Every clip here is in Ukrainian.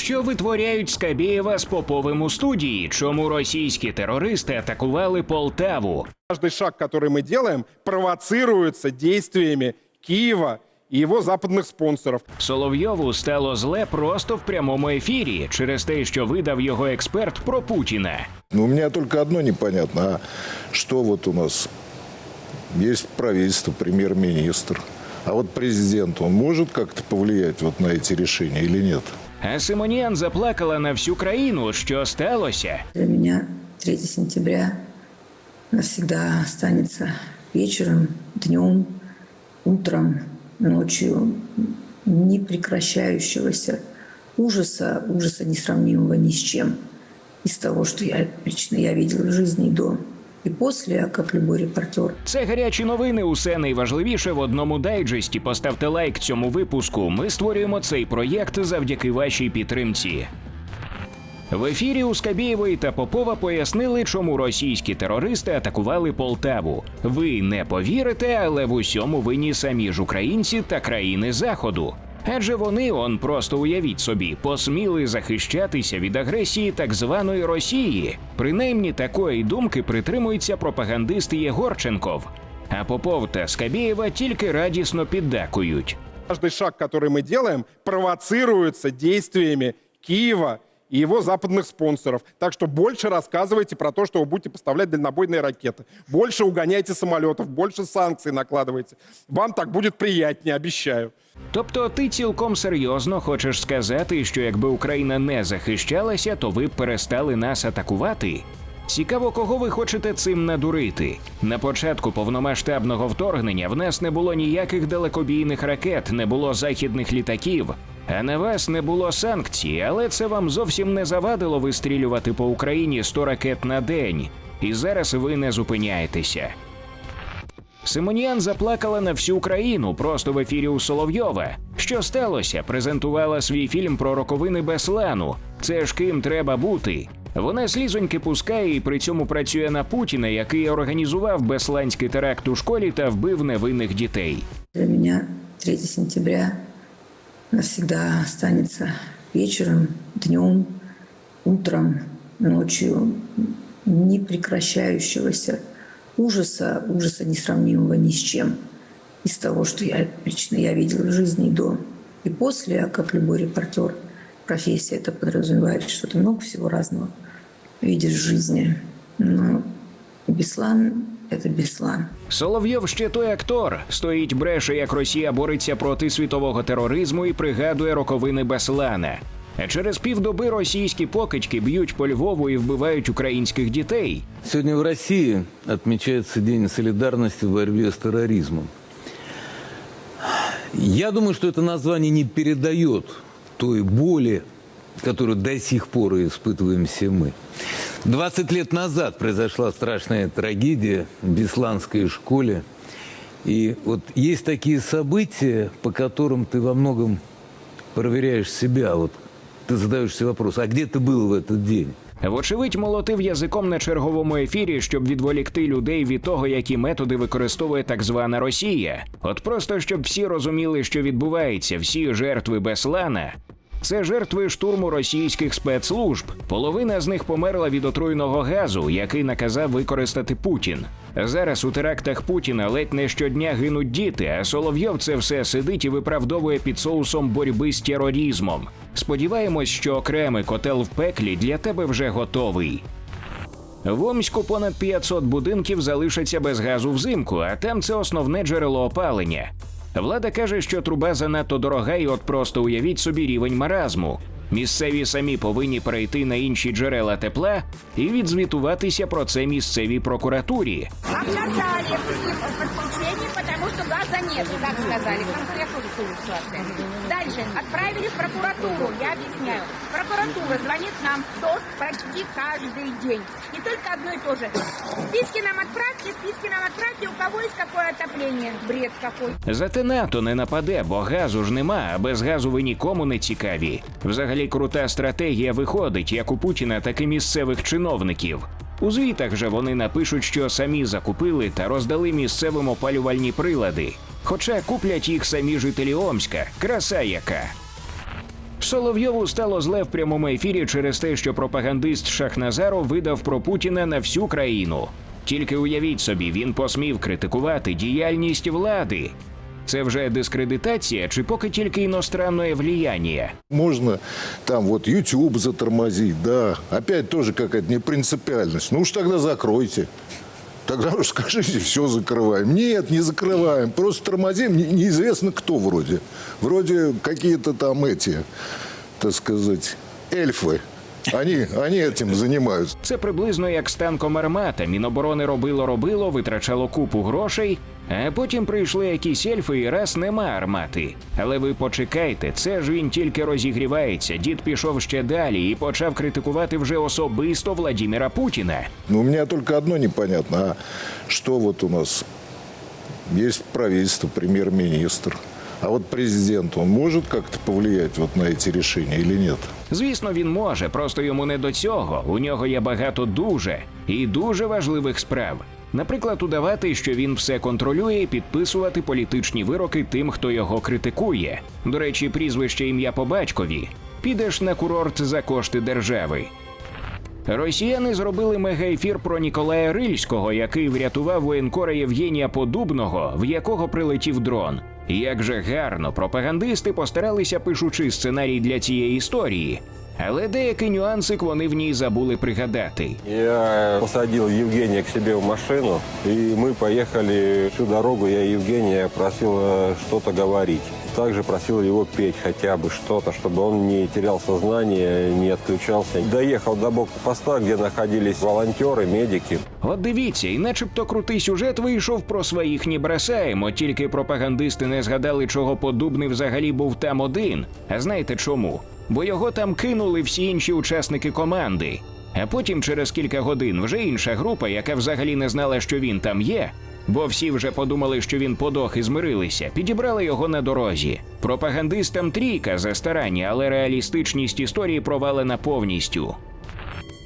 Що витворяють Скабєєва з Поповим у студії? Чому російські терористи атакували Полтаву? Каждый шаг, который мы делаем, провоцируется действиями Киева и его западных спонсоров. Соловйову стало зле просто в прямому ефірі через те, що видав його експерт про Путіна. Ну, у меня только одно непонятно, а что вот у нас есть правительство, премьер-министр, а вот президент, он может как-то повлиять вот на эти решения или нет? А Симоніан заплакала на всю країну. Що сталося? Для меня 3 сентября навсегда останется вечером, днем, утром, ночью непрекращающегося ужаса, ужаса несравнимого ни с чем из того, что я лично я видела в жизни до, после, а как любой репортер. Це гарячі новини. Усе найважливіше в одному дайджесті. Поставте лайк цьому випуску. Ми створюємо цей проєкт завдяки вашій підтримці. В ефірі у Скабєєвої та Попова пояснили, чому російські терористи атакували Полтаву. Ви не повірите, але в усьому винні самі ж українці та країни Заходу. Адже вони, он просто уявіть собі, посміли захищатися від агресії так званої Росії. Принаймні такої думки притримується пропагандист Єгорченков. А Попов та Скабєєва тільки радісно піддакують. Каждый шаг, который мы делаем, провоцируется действиями Киева и его западных спонсоров. Так что больше рассказывайте про то, что вы будете поставлять дальнобойные ракеты. Больше угоняйте самолетов, больше санкций накладывайте. Вам так будет приятнее, обещаю. Тобто ти цілком серйозно хочеш сказати, що якби Україна не захищалася, то ви б перестали нас атакувати? Цікаво, кого ви хочете цим надурити. На початку повномасштабного вторгнення в нас не було ніяких далекобійних ракет, не було західних літаків, вас не було санкцій, але це вам зовсім не завадило вистрілювати по Україні 100 ракет на день. І зараз ви не зупиняєтеся. Симоніан заплакала на всю країну просто в ефірі у Соловйова. Що сталося? Презентувала свій фільм про роковини Беслану. Це ж ким треба бути. Вона слізоньки пускає і при цьому працює на Путіна, який організував бесланський теракт у школі та вбив невинних дітей. Для меня 3 сентября навсегда останется вечером, днем, утром, ночью непрекращающегося ужаса, ужаса несравнимого ни с чем из того, что я лично я видела в жизни до, и после, а как любой репортер, профессия это подразумевает, что ты много всего разного видишь в жизни. Но Беслан – это Беслан. Соловйов ще той актор. Стоїть бреше, як Росія бореться проти світового тероризму і пригадує роковини Беслана. А через півдоби російські покидьки б'ють по Львову і вбивають українських дітей. Сегодня в России отмечается День солидарности в борьбе с терроризмом. Я думаю, что это название не передает той боли, которую до сих пор испытываем все мы. 20 лет назад произошла страшная трагедия в Бесланской школе. И вот есть такие события, по которым ты во многом проверяешь себя. Вот ты задаешь себе вопрос, а где ты был в этот день? Вочевидь, молотив язиком на черговому ефірі, щоб відволікти людей від того, які методи використовує так звана Росія. От просто щоб всі розуміли, що відбувається, всі жертви Беслана. це жертви штурму російських спецслужб. Половина з них померла від отруйного газу, який наказав використати Путін. Зараз у терактах Путіна ледь не щодня гинуть діти, а Соловйов це все сидить і виправдовує під соусом боротьби з тероризмом. Сподіваємось, що окремий котел в пеклі для тебе вже готовий. В Омську понад 500 будинків залишаться без газу взимку, а там це основне джерело опалення. Влада каже, що труба занадто дорога, і от просто уявіть собі рівень маразму. Місцеві самі повинні перейти на інші джерела тепла і відзвітуватися про це місцевій прокуратурі. Отказали что газа сказали. В я тоже в той ситуации. Дальше. Отправили в прокуратуру, я объясняю. Прокуратура звонит нам ДОС почти каждый день. Не только одно и то же. Списки нам отправьте, списки нам отправьте, у кого есть какое отопление. Бред какой. Зате НАТО не нападе, бо газу ж нема, а без газу ви нікому не цікаві. Взагалі крута стратегія виходить як у Путіна, так і місцевих чиновників. У звітах же вони напишуть, що самі закупили та роздали місцевим опалювальні прилади. Хоча куплять їх самі жителі Омська, краса яка. Соловйову стало зле в прямому ефірі через те, що пропагандист Шахназаров видав про Путіна на всю країну. Тільки уявіть собі, він посмів критикувати діяльність влади. Це вже дискредитація чи поки тільки іностранне влияння? Можно там вот YouTube затормозить, да. Опять тоже какая-то непринципиальность. Ну уж тогда закройте. Тогда уж скажите, все закрываем. Нет, не закрываем. Просто тормозим, не- неизвестно кто вроде. Вроде какие-то там эти, так сказать, эльфы. Они, они этим занимаются. Це приблизно як з танком армата. Міноборони робило робило, витрачало купу грошей, а потім прийшли якісь ельфи і раз нема армати. Але ви почекайте, це ж він тільки розігрівається. Дід пішов ще далі і почав критикувати вже особисто Владіміра Путіна. Но у меня только одно непонятно. А что вот у нас есть правительство, премьер-министр. А вот президент, он может как-то повлиять вот на эти решения или нет? Звісно, він може, просто йому не до цього. У нього є багато дуже і дуже важливих справ. Наприклад, удавати, що він все контролює, і підписувати політичні вироки тим, хто його критикує. До речі, прізвище ім'я по батькові. Підеш на курорт за кошти держави. Росіяни зробили мегаефір про Ніколая Рильського, який врятував воєнкора Євгенія Подубного, в якого прилетів дрон. Як же гарно пропагандисти постаралися пишучи сценарій для цієї історії, але деякі нюансик вони в ній забули пригадати. Я посадил Евгения к себе в машину, и мы поехали всю дорогу. Я Евгения просил э, что-то говорить. Также просил его петь хотя бы что-то, чтобы он не терял сознание, не отключался. Доехал до блокпоста, где находились волонтеры, медики. От дивіться, і начебто крутий сюжет вийшов про своїх не бросаємо, тільки пропагандисти не згадали, чого подубний взагалі був там один. А знаєте чому? Бо його там кинули всі інші учасники команди. А потім, через кілька годин, вже інша група, яка взагалі не знала, що він там є, бо всі вже подумали, що він подох і змирилися, підібрали його на дорозі. Пропагандистам трійка за старання, але реалістичність історії провалена повністю.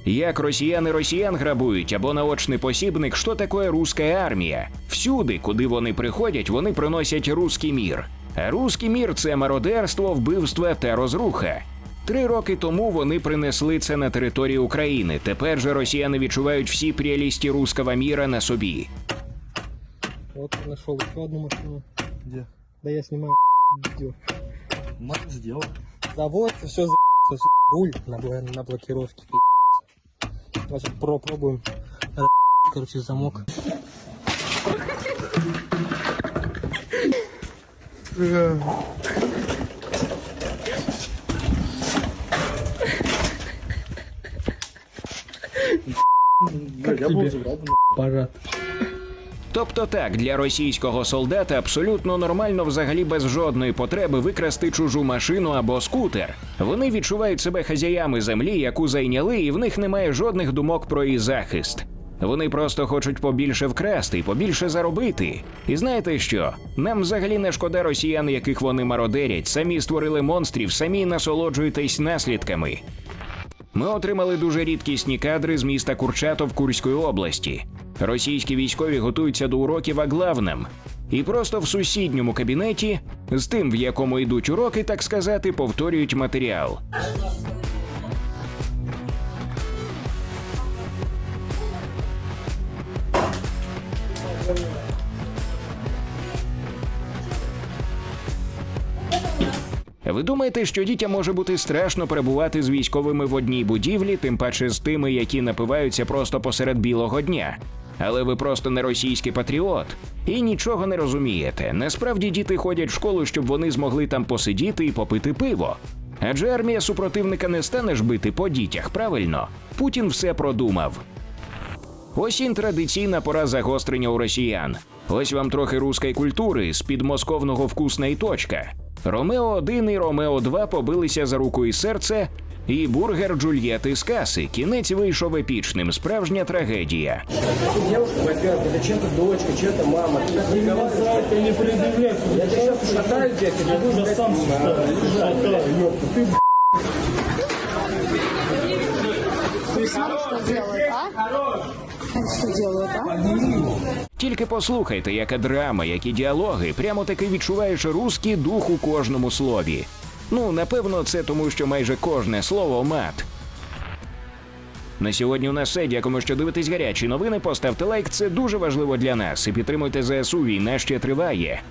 Як росіяни росіян грабують або наочний посібник, що таке руська армія? Всюди, куди вони приходять, вони приносять руський мір. А руський мір це мародерство, вбивство та розруха. Три роки тому вони принесли це на територію України. Тепер же росіяни відчувають всі прелісті руського міра на собі. Вот нашел еще одну машину. Где? Да я снимаю видео. Мат сделал. Да вот, все руль на, на блокировке. Значит, про. Короче, замок. Блядь, я. Тобто так, для російського солдата абсолютно нормально взагалі без жодної потреби викрасти чужу машину або скутер. Вони відчувають себе хазяями землі, яку зайняли, і в них немає жодних думок про її захист. Вони просто хочуть побільше вкрасти побільше заробити. І знаєте що? Нам взагалі не шкода росіян, яких вони мародерять, самі створили монстрів, самі насолоджуйтесь наслідками. Ми отримали дуже рідкісні кадри з міста Курчатов Курської області. Російські військові готуються до уроків аглавним. І просто в сусідньому кабінеті, з тим, в якому йдуть уроки, так сказати, повторюють матеріал. Ви думаєте, що дітям може бути страшно перебувати з військовими в одній будівлі, тим паче з тими, які напиваються просто посеред білого дня? Але ви просто не російський патріот і нічого не розумієте. Насправді діти ходять в школу, щоб вони змогли там посидіти і попити пиво. Адже армія супротивника не стане ж бити по дітях, правильно? Путін все продумав. Осінь традиційна пора загострення у росіян. Ось вам трохи руської культури з підмосковного вкусна і точка. Ромео 1 і Ромео 2 побилися за руку і серце, і бургер Джульєти з каси. Кінець вийшов епічним. Справжня трагедія. Девушка, во-первых, это чья-то дочка, чья-то мама. Ты так не не предъявляй. Я тебя сейчас шатаю, я тебе буду... Да сам шатаю, ёпта. Ты, Тільки послухайте, яка драма, які діалоги, прямо таки відчуваєш руський дух у кожному слові. Ну, напевно, це тому, що майже кожне слово мат. На сьогодні у нас все. Дякуємо, що дивитесь гарячі новини. Поставте лайк, це дуже важливо для нас. І підтримуйте ЗСУ. Війна ще триває.